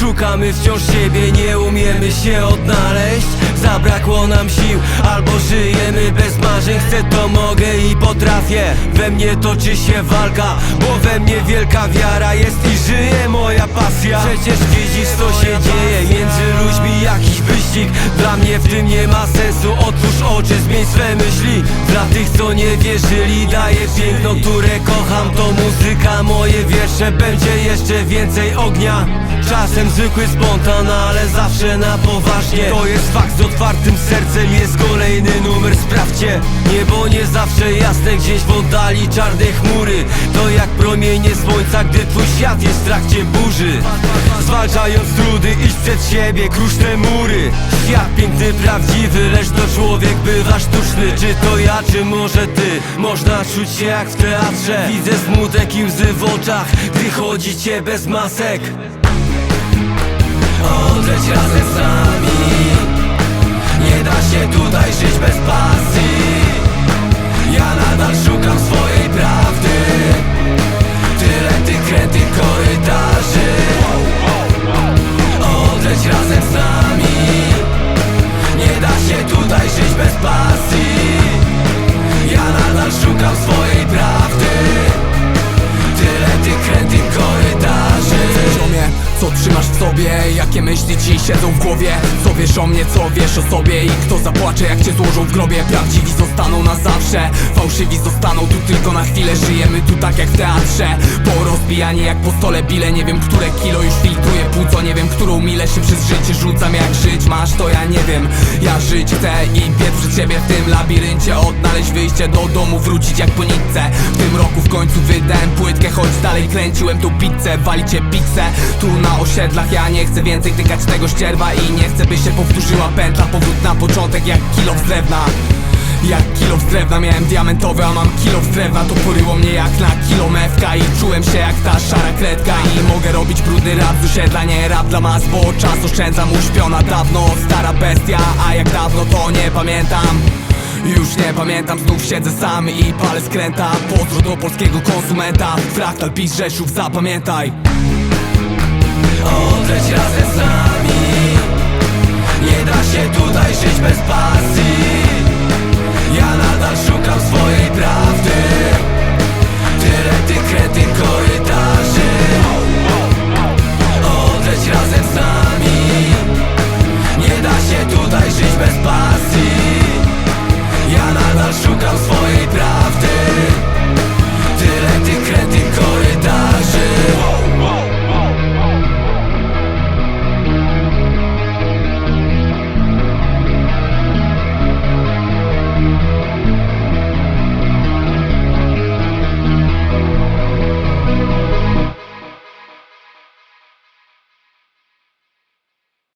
szukamy wciąż siebie Nie umiemy się odnaleźć. Zabrakło nam sił Albo żyjemy bez marzeń. Chcę to mogę i potrafię. We mnie toczy się walka Bo we mnie wielka wiara jest i żyje moja pasja. Przecież widzisz co się dzieje Między ludźmi jakiś wyścig. Dla mnie w tym nie ma sensu. Otwórz oczy, zmień swe myśli. Dla tych co nie wierzyli Daję piękno, które kocham. To muzyka, moje wiersze. Będzie jeszcze więcej ognia Czasem zwykły spontan, ale zawsze na poważnie. To jest fakt z otwartym sercem Jest kolejny numer, sprawdźcie Niebo nie zawsze jasne, gdzieś w oddali czarne chmury. To jak promienie słońca, gdy twój świat jest w trakcie burzy. Zwalczając trudy, idź przed siebie, krusz te mury. Świat piękny, prawdziwy, lecz to człowiek bywa sztuczny. Czy to ja, czy może ty? Można czuć się jak w teatrze. Widzę smutek i łzy w oczach, gdy chodzicie bez masek Odleć razem z nami. Nie da się tutaj siedzą w głowie? Co wiesz o mnie, co wiesz o sobie? I kto zapłacze jak cię złożą w grobie? Prawdziwi zostaną na zawsze Fałszywi zostaną tu tylko na chwilę Żyjemy tu tak jak w teatrze Porozbijanie jak po stole bile Nie wiem, które kilo już filtruje Nie wiem, którą milę się przez życie rzucam. Jak żyć masz, to ja nie wiem. Ja żyć chcę i biec przed siebie w tym labiryncie. Odnaleźć wyjście do domu, wrócić jak po nitce W tym roku w końcu wydałem płytkę Choć dalej kręciłem tą pizzę. Walicie pizzę tu na osiedlach. Ja nie chcę więcej tykać tego ścierwa I nie chcę by się powtórzyła pętla. Powrót na początek jak kilo z drewna jak kilo z drewna miałem diamentowy, a mam kilo z drewna. To poryło mnie jak na kilomewka I czułem się jak ta szara kredka. I mogę robić brudny rap z osiedla Nie rap dla mas, bo czas oszczędzam Uśpiona dawno, stara bestia A jak dawno to nie pamiętam. Już nie pamiętam, znów siedzę sam i palę skręta. Pozdro do polskiego konsumenta Fraktal PiS Rzeszów, zapamiętaj. Odleć